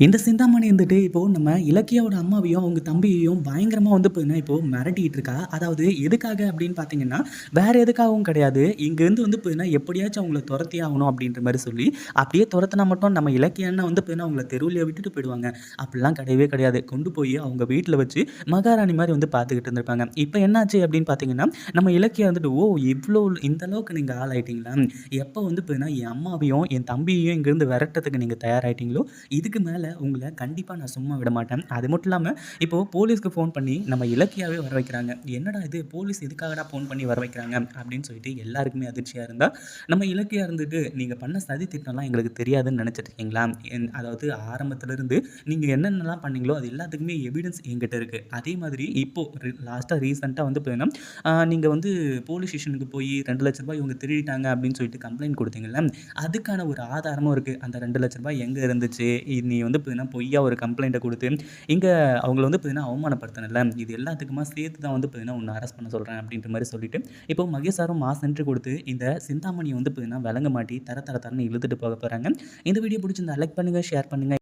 இந்த சிந்தாமணி வந்துட்டு இப்போது நம்ம இலக்கியாவோட அம்மாவையும் அவங்க தம்பியையும் பயங்கரமாக வந்து பார்த்தீங்கன்னா இப்போது மிரட்டிகிட்டு இருக்கா? அதாவது எதுக்காக அப்படின்னு பார்த்தீங்கன்னா வேறு எதுக்காகவும் கிடையாது. இங்கேருந்து வந்து பார்த்தீங்கன்னா எப்படியாச்சும் அவங்கள துரத்தி ஆகணும் அப்படின்ற மாதிரி சொல்லி அப்படியே துரத்தினா மட்டும் நம்ம இலக்கியன்னா வந்து பார்த்தீங்கன்னா அவங்கள தெருவிலேயே விட்டுட்டு போயிடுவாங்க. அப்படிலாம் கிடையவே கிடையாது. கொண்டு போய் அவங்க வீட்டில் வச்சு மகாராணி மாதிரி வந்து பார்த்துக்கிட்டு இருந்திருப்பாங்க. இப்போ என்னாச்சு அப்படின்னு பார்த்தீங்கன்னா நம்ம இலக்கியம் வந்துட்டு ஓ இவ்வளோ இந்த அளவுக்கு நீங்கள் ஆள் ஆயிட்டீங்களா எப்போ வந்து பார்த்தீங்கன்னா என் அம்மாவையும் என் தம்பியையும் இங்கேருந்து விரட்டத்துக்கு நீங்கள் தயாராகிட்டீங்களோ இதுக்கு மேலே உங்களை கண்டிப்பாக நான் சும்மா விட மாட்டேன். அது மட்டும் இல்லாமல் இப்போது போலீஸ்க்கு ஃபோன் பண்ணி நம்ம இலக்கியாவே வர வைக்கிறாங்க. என்னடா இது? போலீஸ் எதுக்காகடா ஃபோன் பண்ணி வர வைக்கிறாங்க? அப்படின்னு சொல்லிட்டு எல்லாருக்குமே அதிர்ச்சியாக இருந்தால் நம்ம இலக்கியாக இருந்துட்டு நீங்கள் பண்ண சதி திட்டம்லாம் எங்களுக்கு தெரியாதுன்னு நினச்சிட்டு இருக்கீங்களா என் அதாவது ஆரம்பத்துலேருந்து நீங்கள் என்னென்னலாம் பண்ணீங்களோ அது எல்லாத்துக்குமே எவிடன்ஸ் எங்கிட்ட இருக்குது அதே மாதிரி இப்போது லாஸ்ட்டாக ரீசெண்டாக வந்து பார்த்தீங்கன்னா நீங்கள் வந்து போலீஸ் ஸ்டேஷனுக்கு போய் ரெண்டு லட்ச ரூபாய் இவங்க திருடிட்டாங்க அப்படின்னு சொல்லிட்டு கம்ப்ளைண்ட் கொடுத்தீங்கல்ல அதுக்கான ஒரு ஆதாரமும் இருக்குது அந்த ரெண்டு லட்ச ரூபாய் எங்கே இருந்துச்சு? நீ வந்து பார்த்தீங்கன்னா பொய்யா ஒரு கம்ப்ளைண்ட்டை கொடுத்து இங்கே அவங்கள வந்து பார்த்தீங்கன்னா அவமானப்படுத்தினல இது எல்லாத்துக்குமா சேர்த்து தான் வந்து பார்த்தீங்கன்னா ஒன்று அரெஸ்ட் பண்ண சொல்கிறேன் அப்படின்ற மாதிரி சொல்லிட்டு இப்போ மகேஷ் சாரும் மாஸ் என்று கொடுத்து இந்த சிந்தாமணியை வந்து பார்த்தீங்கன்னா விளங்க மாட்டி தர தர தரன்னு இழுத்துட்டு போக போகிறாங்க இந்த வீடியோ பிடிச்சிருந்தா லைக் பண்ணுங்கள் ஷேர் பண்ணுங்கள்